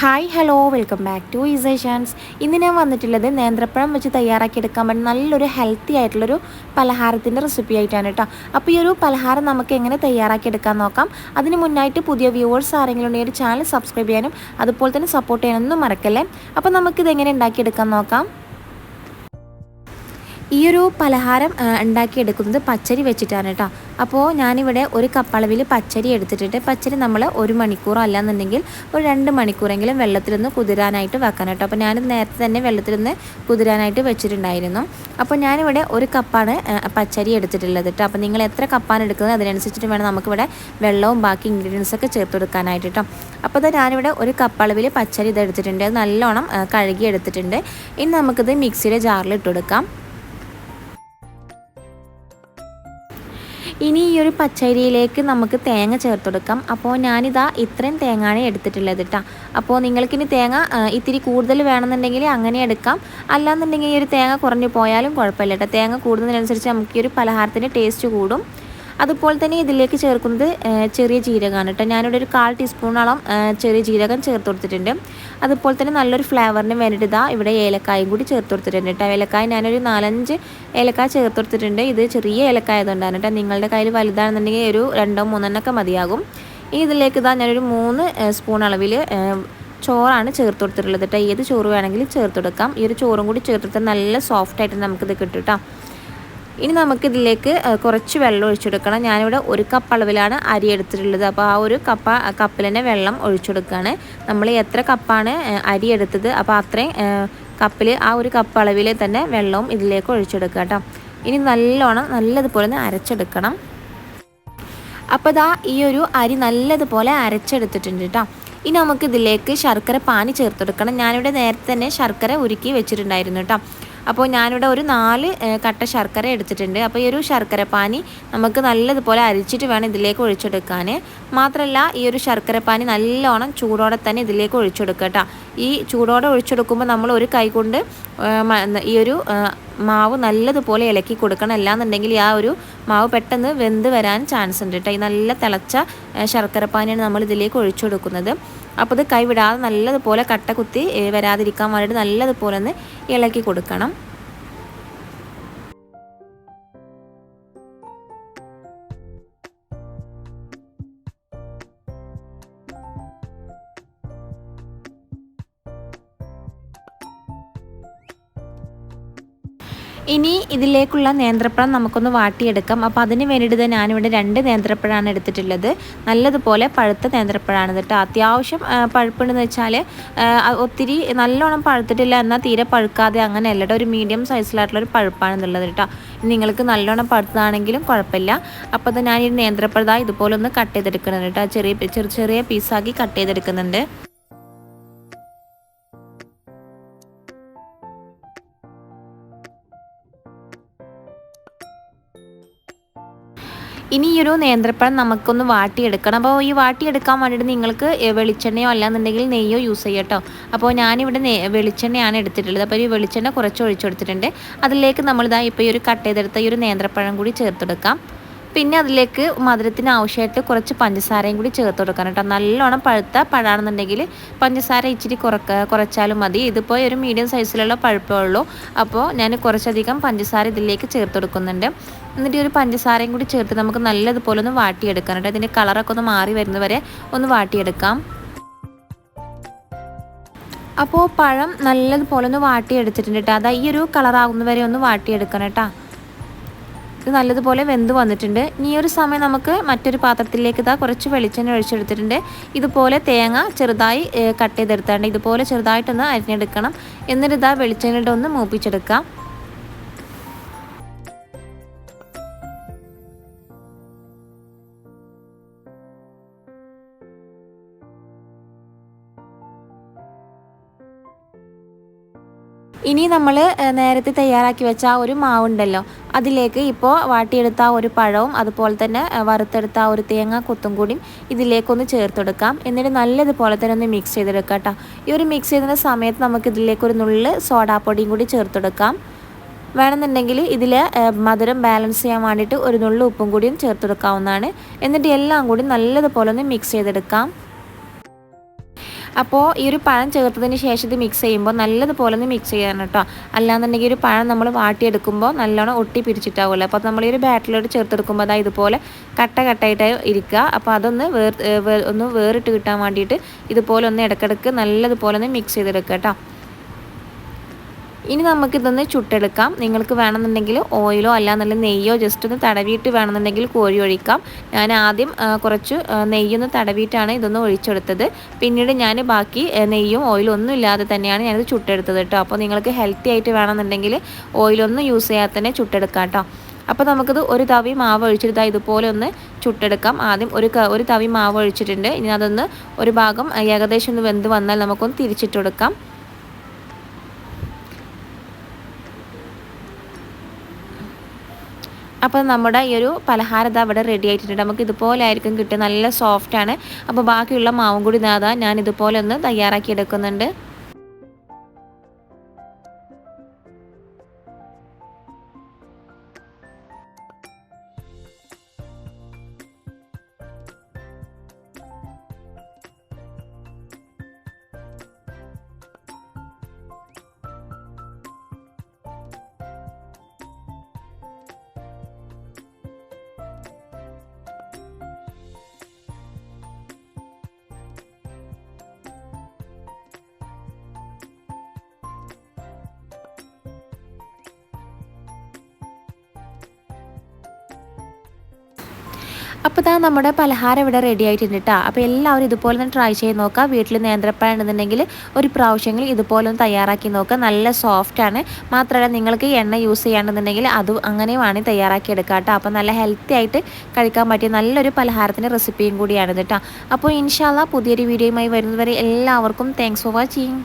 Hi hello welcome back to ഈസേഷൻസ് ഇന്ന് ഞാൻ വന്നിട്ടുള്ളത് നേന്ത്രപ്പഴം വെച്ച് തയ്യാറാക്കിയെടുക്കാൻ വേണ്ടി നല്ലൊരു ഹെൽത്തി ആയിട്ടുള്ളൊരു പലഹാരത്തിന്റെ റെസിപ്പി ആയിട്ടാണ് കേട്ടോ. അപ്പോൾ ഈ ഒരു പലഹാരം നമുക്ക് എങ്ങനെ തയ്യാറാക്കിയെടുക്കാൻ നോക്കാം. അതിന് മുന്നായിട്ട് പുതിയ വ്യൂവേഴ്സ് ആരെങ്കിലും ഉണ്ടെങ്കിൽ ചാനൽ സബ്സ്ക്രൈബ് ചെയ്യാനും അതുപോലെ തന്നെ സപ്പോർട്ട് ചെയ്യാനൊന്നും മറക്കല്ലേ. അപ്പോൾ നമുക്കിത് എങ്ങനെ ഉണ്ടാക്കിയെടുക്കാൻ നോക്കാം. ഈ ഒരു പലഹാരം ഉണ്ടാക്കിയെടുക്കുന്നത് പച്ചരി വെച്ചിട്ടാണ് കേട്ടോ. അപ്പോൾ ഞാനിവിടെ ഒരു കപ്പളവിൽ പച്ചരി എടുത്തിട്ടുണ്ട്. പച്ചരി നമ്മൾ ഒരു മണിക്കൂറല്ല അല്ലാന്നുണ്ടെങ്കിൽ ഒരു രണ്ട് മണിക്കൂറെങ്കിലും വെള്ളത്തിലൊന്ന് കുതിരാനായിട്ട് വെക്കണം കേട്ടോ. അപ്പോൾ ഞാൻ നേരത്തെ തന്നെ വെള്ളത്തിലൊന്ന് കുതിരാനായിട്ട് വെച്ചിട്ടുണ്ടായിരുന്നു. അപ്പോൾ ഞാനിവിടെ ഒരു കപ്പാണ് പച്ചരി എടുത്തിട്ടുള്ളത് കേട്ടോ. അപ്പോൾ നിങ്ങൾ എത്ര കപ്പാണ് എടുക്കുന്നത് അതിനനുസരിച്ചിട്ട് വേണം നമുക്കിവിടെ വെള്ളവും ബാക്കി ഇൻഗ്രീഡിയൻസൊക്കെ ചേർത്ത് കൊടുക്കാനായിട്ട് കേട്ടോ. അപ്പോൾ ഇത് ഞാനിവിടെ ഒരു കപ്പളവിൽ പച്ചരി ഇത് എടുത്തിട്ടുണ്ട്. അത് നല്ലോണം കഴുകി എടുത്തിട്ടുണ്ട്. ഇനി നമുക്കിത് മിക്സിയുടെ ജാറിൽ ഇട്ട് കൊടുക്കാം. ഇനി ഈ ഒരു പച്ചരിയിലേക്ക് നമുക്ക് തേങ്ങ ചേർത്ത് കൊടുക്കാം അപ്പോൾ ഞാനിതാ ഇത്രയും തേങ്ങയാണ് എടുത്തിട്ടുള്ളത് കേട്ടോ അപ്പോൾ നിങ്ങൾക്കിനി തേങ്ങ ഇത്തിരി കൂടുതൽ വേണമെന്നുണ്ടെങ്കിൽ അങ്ങനെ എടുക്കാം. അല്ലാന്നുണ്ടെങ്കിൽ ഈ ഒരു തേങ്ങ കുറഞ്ഞു പോയാലും കുഴപ്പമില്ല കേട്ടോ തേങ്ങ കൂടുന്നതിനനുസരിച്ച് നമുക്ക് ഈ ഒരു പലഹാരത്തിന്റെ ടേസ്റ്റ് കൂടും. അതുപോലെ തന്നെ ഇതിലേക്ക് ചേർക്കുന്നത് ചെറിയ ജീരകമാണ് കേട്ടോ. ഞാനിവിടെ ഒരു കാൽ ടീസ്പൂണോളം ചെറിയ ജീരകം ചേർത്ത് കൊടുത്തിട്ടുണ്ട്. അതുപോലെ തന്നെ നല്ലൊരു ഫ്ലേവറിന് വേണ്ടിയിട്ട് ഇതാ ഇവിടെ ഏലക്കായും കൂടി ചേർത്ത് കൊടുത്തിട്ടുണ്ട് കേട്ടോ. ഏലക്കായ ഞാനൊരു നാലഞ്ച് ഏലക്കായ ചേർത്ത് കൊടുത്തിട്ടുണ്ട്. ഇത് ചെറിയ ഏലക്കായ ആയതുകൊണ്ടാണ് കേട്ടോ. നിങ്ങളുടെ കയ്യിൽ വലുതാണെന്നുണ്ടെങ്കിൽ ഒരു രണ്ടോ മൂന്നെണ്ണൊക്കെ മതിയാകും. ഇതിലേക്ക് ഇതാ ഞാനൊരു മൂന്ന് സ്പൂൺ അളവിൽ ചോറാണ് ചേർത്ത് കൊടുത്തിട്ടുള്ളത് കേട്ടോ. ഏത് ചോറ് വേണമെങ്കിലും ചേർത്ത് കൊടുക്കാം. ഈ ഒരു ചോറും കൂടി ചേർത്തിട്ട് നല്ല സോഫ്റ്റ് ആയിട്ട് നമുക്കിത് കിട്ടും കേട്ടോ. ഇനി നമുക്കിതിലേക്ക് കുറച്ച് വെള്ളം ഒഴിച്ചെടുക്കണം ഞാനിവിടെ ഒരു കപ്പ് അളവിലാണ് അരി എടുത്തിട്ടുള്ളത്. അപ്പോൾ ആ ഒരു കപ്പ കപ്പിൽ തന്നെ വെള്ളം ഒഴിച്ചെടുക്കുകയാണ് നമ്മൾ എത്ര കപ്പാണ് അരി എടുത്തത് അപ്പോൾ അത്രയും കപ്പിൽ ആ ഒരു കപ്പ് അളവിൽ തന്നെ വെള്ളവും ഇതിലേക്ക് ഒഴിച്ചെടുക്കുക കേട്ടോ. ഇനി നല്ലോണം നല്ലതുപോലെ ഒന്ന് അരച്ചെടുക്കണം. അപ്പോൾ ദാ ഈ ഒരു അരി നല്ലതുപോലെ അരച്ചെടുത്തിട്ടുണ്ട് കേട്ടോ. ഇനി നമുക്ക് ഇതിലേക്ക് ശർക്കര പാനി ചേർത്തെടുക്കണം ഞാനിവിടെ നേരത്തെ തന്നെ ശർക്കര ഉരുക്കി വെച്ചിട്ടുണ്ടായിരുന്നു കേട്ടോ. അപ്പോൾ ഞാനിവിടെ ഒരു നാല് കട്ട ശർക്കര എടുത്തിട്ടുണ്ട്. അപ്പോൾ ഈ ഒരു ശർക്കര പാനി നമുക്ക് നല്ലതുപോലെ അരിച്ചിട്ട് വേണം ഇതിലേക്ക് ഒഴിച്ചെടുക്കാൻ മാത്രമല്ല ഈ ഒരു ശർക്കര പാനി നല്ലോണം ചൂടോടെ തന്നെ ഇതിലേക്ക് ഒഴിച്ചെടുക്കുക കേട്ടോ ഈ ചൂടോടെ ഒഴിച്ചെടുക്കുമ്പോൾ നമ്മൾ ഒരു കൈ കൊണ്ട് ഈ ഒരു മാവ് നല്ലതുപോലെ ഇളക്കി കൊടുക്കണം. അല്ലാന്നുണ്ടെങ്കിൽ ആ ഒരു മാവ് പെട്ടെന്ന് വെന്ത് വരാൻ ചാൻസ് ഉണ്ട് കേട്ടോ ഈ നല്ല തിളച്ച ശർക്കരപ്പാനിയാണ് നമ്മൾ ഇതിലേക്ക് ഒഴിച്ചു കൊടുക്കുന്നത്. അപ്പോൾ ഇത് കൈവിടാതെ നല്ലതുപോലെ കട്ട കുത്തി വരാതിരിക്കാൻ വേണ്ടിയിട്ട് നല്ലതുപോലെ ഒന്ന് ഇളക്കി കൊടുക്കണം. ഇനി ഇതിലേക്കുള്ള നേന്ത്രപ്പഴം നമുക്കൊന്ന് വാട്ടിയെടുക്കാം. അപ്പോൾ അതിന് വേണ്ടിയിട്ട് ഞാനിവിടെ രണ്ട് നേന്ത്രപ്പഴമാണ് എടുത്തിട്ടുള്ളത്. നല്ലതുപോലെ പഴുത്ത നേന്ത്രപ്പഴമാണ് കേട്ടോ അത്യാവശ്യം പഴുപ്പുണ്ടെന്ന് വെച്ചാൽ ഒത്തിരി നല്ലോണം പഴുത്തിട്ടില്ല എന്നാൽ തീരെ പഴുക്കാതെ അങ്ങനെയല്ല കേട്ടോ ഒരു മീഡിയം സൈസിലായിട്ടുള്ള ഒരു പഴുപ്പാണെന്നുള്ളത് കേട്ടോ നിങ്ങൾക്ക് നല്ലോണം പഴുത്തതാണെങ്കിലും കുഴപ്പമില്ല. അപ്പോൾ അത് ഞാൻ ഈ നേന്ത്രപ്പഴം ഇതുപോലെ ഒന്ന് കട്ട് ചെയ്തെടുക്കുന്നുണ്ട് കേട്ടോ ചെറിയ ചെറിയ ചെറിയ പീസാക്കി കട്ട് ചെയ്തെടുക്കുന്നുണ്ട്. ഇനി ഈ ഒരു നേന്ത്രപ്പഴം നമുക്കൊന്ന് വാട്ടിയെടുക്കണം. അപ്പോൾ ഈ വാട്ടിയെടുക്കാൻ വേണ്ടിയിട്ട് നിങ്ങൾക്ക് വെളിച്ചെണ്ണയോ അല്ലാന്നുണ്ടെങ്കിൽ നെയ്യോ യൂസ് ചെയ്യാം കേട്ടോ അപ്പോൾ ഞാനിവിടെ വെളിച്ചെണ്ണയാണ് എടുത്തിട്ടുള്ളത്. അപ്പോൾ ഈ വെളിച്ചെണ്ണ കുറച്ച് ഒഴിച്ചെടുത്തിട്ടുണ്ട് അതിലേക്ക് നമ്മളിതാ ഇപ്പോൾ ഈ ഒരു കട്ട് ചെയ്തെടുത്ത ഈ ഒരു നേന്ത്രപ്പഴം കൂടി ചേർത്തെടുക്കാം. പിന്നെ അതിലേക്ക് മധുരത്തിന് ആവശ്യമായിട്ട് കുറച്ച് പഞ്ചസാരയും കൂടി ചേർത്ത് കൊടുക്കണം കേട്ടോ. നല്ലോണം പഴുത്ത പഴാണെന്നുണ്ടെങ്കിൽ പഞ്ചസാര ഇച്ചിരി കുറക്ക കുറച്ചാലും മതി. ഇതിപ്പോൾ ഒരു മീഡിയം സൈസിലുള്ള പഴുപ്പേ ഉള്ളൂ. അപ്പോൾ ഞാൻ കുറച്ചധികം പഞ്ചസാര ഇതിലേക്ക് ചേർത്ത് കൊടുക്കുന്നുണ്ട്. എന്നിട്ട് ഒരു പഞ്ചസാരയും കൂടി ചേർത്ത് നമുക്ക് നല്ലതുപോലെ ഒന്ന് വാട്ടിയെടുക്കണം കേട്ടോ. ഇതിന്റെ കളറൊക്കെ ഒന്ന് മാറി വരുന്നവരെ ഒന്ന് വാട്ടിയെടുക്കാം. അപ്പോൾ പഴം നല്ലതുപോലെ ഒന്ന് വാട്ടിയെടുത്തിട്ടുണ്ട് കേട്ടോ. അതാ ഈ ഒരു കളറാകുന്നവരെ ഒന്ന് വാട്ടിയെടുക്കണം കേട്ടോ. ഇത് നല്ലതുപോലെ വെന്ത് വന്നിട്ടുണ്ട്. ഇനി ഒരു സമയം നമുക്ക് മറ്റൊരു പാത്രത്തിലേക്ക് ഇതാ കുറച്ച് വെളിച്ചെണ്ണ ഒഴിച്ചെടുത്തിട്ടുണ്ട്. ഇതുപോലെ തേങ്ങ ചെറുതായി കട്ട് ചെയ്തെടുത്താണ്ട് ഇതുപോലെ ചെറുതായിട്ടൊന്ന് അരിഞ്ഞെടുക്കണം. എന്നിട്ട് ഇതാ വെളിച്ചെണ്ണയുടെ ഒന്ന് മൂപ്പിച്ചെടുക്കാം. ഇനി നമ്മൾ നേരത്തെ തയ്യാറാക്കി വെച്ച ആ ഒരു മാവുണ്ടല്ലോ അതിലേക്ക് ഇപ്പോൾ വാട്ടിയെടുത്ത ആ ഒരു പഴവും അതുപോലെ തന്നെ വറുത്തെടുത്ത ആ ഒരു തേങ്ങ കുത്തും കൂടിയും ഇതിലേക്കൊന്ന് ചേർത്തെടുക്കാം. എന്നിട്ട് നല്ലതുപോലെ തന്നെ ഒന്ന് മിക്സ് ചെയ്തെടുക്കാം കേട്ടോ ഈ ഒരു മിക്സ് ചെയ്യുന്ന സമയത്ത് നമുക്ക് ഇതിലേക്ക് ഒരു നുള്ള് സോഡാപ്പൊടിയും കൂടി ചേർത്തെടുക്കാം. വേണമെന്നുണ്ടെങ്കിൽ ഇതിൽ മധുരം ബാലൻസ് ചെയ്യാൻ വേണ്ടിയിട്ട് ഒരു നുള്ളു ഉപ്പും കൂടിയും ചേർത്തെടുക്കാവുന്നതാണ്. എന്നിട്ട് എല്ലാം കൂടി നല്ലതുപോലെ ഒന്ന് മിക്സ് ചെയ്തെടുക്കാം. അപ്പോൾ ഈ ഒരു പഴം ചേർത്തതിന് ശേഷം ഇത് മിക്സ് ചെയ്യുമ്പോൾ നല്ലതുപോലെ ഒന്ന് മിക്സ് ചെയ്യണം കേട്ടോ. അല്ലാന്നുണ്ടെങ്കിൽ ഒരു പഴം നമ്മൾ വാട്ടിയെടുക്കുമ്പോൾ നല്ലോണം ഒട്ടി പിരിച്ചിട്ടാവുമല്ലോ അപ്പോൾ നമ്മൾ ഈ ഒരു ബാറ്ററിലോട്ട് ചേർത്തെടുക്കുമ്പോൾ അതാ ഇതുപോലെ കട്ട കട്ടായിട്ട് ഇരിക്കുക അപ്പോൾ അതൊന്ന് വേർ ഒന്ന് വേറിട്ട് കിട്ടാൻ വേണ്ടിയിട്ട് ഇതുപോലെ ഒന്ന് ഇടക്കിടക്ക് നല്ലതുപോലെ ഒന്ന് മിക്സ് ചെയ്തെടുക്കുക കേട്ടോ. ഇനി നമുക്കിതൊന്ന് ചുട്ടെടുക്കാം. നിങ്ങൾക്ക് വേണമെന്നുണ്ടെങ്കിൽ ഓയിലോ അല്ലാന്നുള്ള നെയ്യോ ജസ്റ്റ് ഒന്ന് തടവിയിട്ട് വേണമെന്നുണ്ടെങ്കിൽ കോഴി ഒഴിക്കാം. ഞാൻ ആദ്യം കുറച്ച് നെയ്യൊന്ന് തടവിയിട്ടാണ് ഇതൊന്ന് ഒഴിച്ചെടുത്തത്. പിന്നീട് ഞാൻ ബാക്കി നെയ്യും ഓയിലും ഒന്നും ഇല്ലാതെ തന്നെയാണ് ഞാനിത് ചുട്ടെടുത്തത് കേട്ടോ. അപ്പോൾ നിങ്ങൾക്ക് ഹെൽത്തി ആയിട്ട് വേണമെന്നുണ്ടെങ്കിൽ ഓയിലൊന്നും യൂസ് ചെയ്യാതെ തന്നെ ചുട്ടെടുക്കാം കേട്ടോ. അപ്പോൾ നമുക്കിത് ഒരു തവി മാവ് ഒഴിച്ചിട്ട് ദാ ഇതുപോലെ ഒന്ന് ചുട്ടെടുക്കാം. ആദ്യം ഒരു ഒരു തവി മാവ് ഒഴിച്ചിട്ടുണ്ട്. ഇനി അതൊന്ന് ഒരു ഭാഗം ഏകദേശം ഒന്ന് വെന്ത് വന്നാൽ നമുക്കൊന്ന് തിരിച്ചിട്ട് അപ്പോൾ നമ്മുടെ ഈ ഒരു പലഹാരം ഇതാ ഇവിടെ റെഡി ആയിട്ടുണ്ട്. നമുക്ക് ഇതുപോലെ ആയിരിക്കും കിട്ടുക. നല്ല സോഫ്റ്റാണ് അപ്പോൾ ബാക്കിയുള്ള മാവും കൂടി ഇതാ ഞാൻ ഇതുപോലെ ഒന്ന് തയ്യാറാക്കി എടുക്കുന്നുണ്ട്. അപ്പോൾ ഇതാ നമ്മുടെ പലഹാരം ഇവിടെ റെഡി ആയിട്ടുണ്ട് കേട്ടോ അപ്പോൾ എല്ലാവരും ഇതുപോലെ തന്നെ ട്രൈ ചെയ്ത് നോക്കുക വീട്ടിൽ നേന്ത്രപ്പഴം ഉണ്ടെന്നുണ്ടെങ്കിൽ ഒരു പ്രാവശ്യമെങ്കിലും ഇതുപോലെ ഒന്ന് തയ്യാറാക്കി നോക്കുക നല്ല സോഫ്റ്റാണ് മാത്രമല്ല നിങ്ങൾക്ക് എണ്ണ യൂസ് ചെയ്യാണ്ടെന്നുണ്ടെങ്കിൽ അത് അങ്ങനെ വേണമെങ്കിൽ തയ്യാറാക്കി എടുക്കാം കേട്ടോ അപ്പോൾ നല്ല ഹെൽത്തി ആയിട്ട് കഴിക്കാൻ പറ്റിയ നല്ലൊരു പലഹാരത്തിന്റെ റെസിപ്പിയും കൂടിയാണ് കേട്ടോ അപ്പോൾ ഇൻഷാല്ല പുതിയൊരു വീഡിയോയുമായി വരുന്നതുവരെ എല്ലാവർക്കും താങ്ക്സ് ഫോർ വാച്ചിങ്